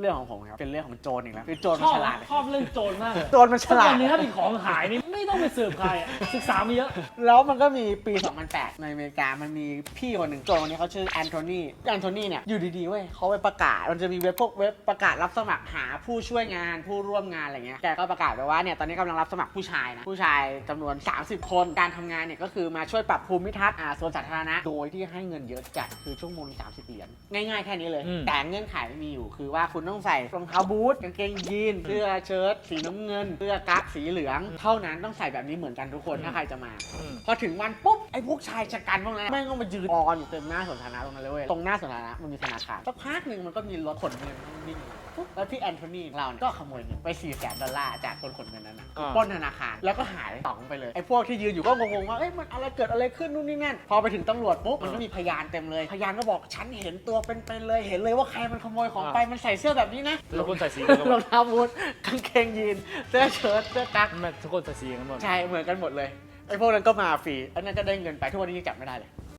เรื่องของผมครับ เป็นเรื่องของโจรอีกแล้วคือโจรชมันอบฉลาดชอบเรื่องโจรมากโจรมันฉทุกลาวัดนนี้ถ้ามีของหายนี่ไม่ต้องไปสืบใครอะศึกษามาเยอะ แล้วมันก็มีปี 2008 ในอเมริกา มันมีพี่คนหนึ่งโจรคนนี้เขาชื่อแอนโทนีแอนโทนีเนี่ยอยู่ดีๆเว้ยเขาไปประกาศ มันจะมีเว็บพวกเว็บประกาศรับสมัครหาผู้ช่วยงานผู้ร่วมงานอะไรเงี้ยแกก็ประกาศไปว่าเนี่ยตอนนี้กำลังรับสมัครผู้ชายนะ ผู้ชายจำนวน 30 คน การทำงานเนี่ยก็คือมาช่วยปรับภูมิทัศน์อ่าส่วนสาธารณะ โดยที่ให้เงินเยอะจัดคือชั่วโมงละ30 เหรียญง่ายๆแค่นี้เลย อืม แต่เงื่อนไขมีอยู่คือว่าคุณต้องใส่รองเท้าบูทกางเกงยีนเสื้อเชิ้ตสีน้ำเงินเสื้อกั๊กสีเหลือง เท่านั้นต้องใส่แบบนี้เหมือนกันทุกคนถ้าใครจะมา พอถึงวันปุ๊บไอ้พวกชายชะกันพวกนั้นนะแม่งก็มายืนออนอยู่เต็มหน้าสวนสาธารณะตรงนั้นเลยเว้ยตรงหน้าสวนสาธารณะมันมีธนาคารสักพักหนึ่งมันก็มีรถขนเงินวิ่งมาปุ๊บแล้วพี่แอนโทนีของเราเนี่ยก็ขโมยเงินไป4ี่แสนดอลลาร์จากคนขนเงินนั้นนะอ่า ปล้นธนาคารแล้วก็หายต่องไปเลยไอ้พวกที่ยืนอยู่ก็งงๆว่าเอ้ยมันอะไรเกิดอะไรขึ้นนู่นนี่นั่นพอไปถึงตำรวจปุ๊บมันก็มีพยานเต็มเลย พยานก็บอกฉันเห็นตัวเป็นๆเลยเห็นเลยว่าใครมันขโมยของไปมันใส่เสื้อแบบนี้นะแล้วคนใส่สีกันหมรอดงเท้าบูทกางเกงยีนเสื้อเชิ้ตเสื้อกั๊กแม่ทุกคนใส่สีกันหมด ใช่เหมือนกันหมดเลยไอ้พวกนั้นก็มาฟรีอันนั้นก็ได้เงินไปทุกวันนี้ยังจับไม่ได้เลย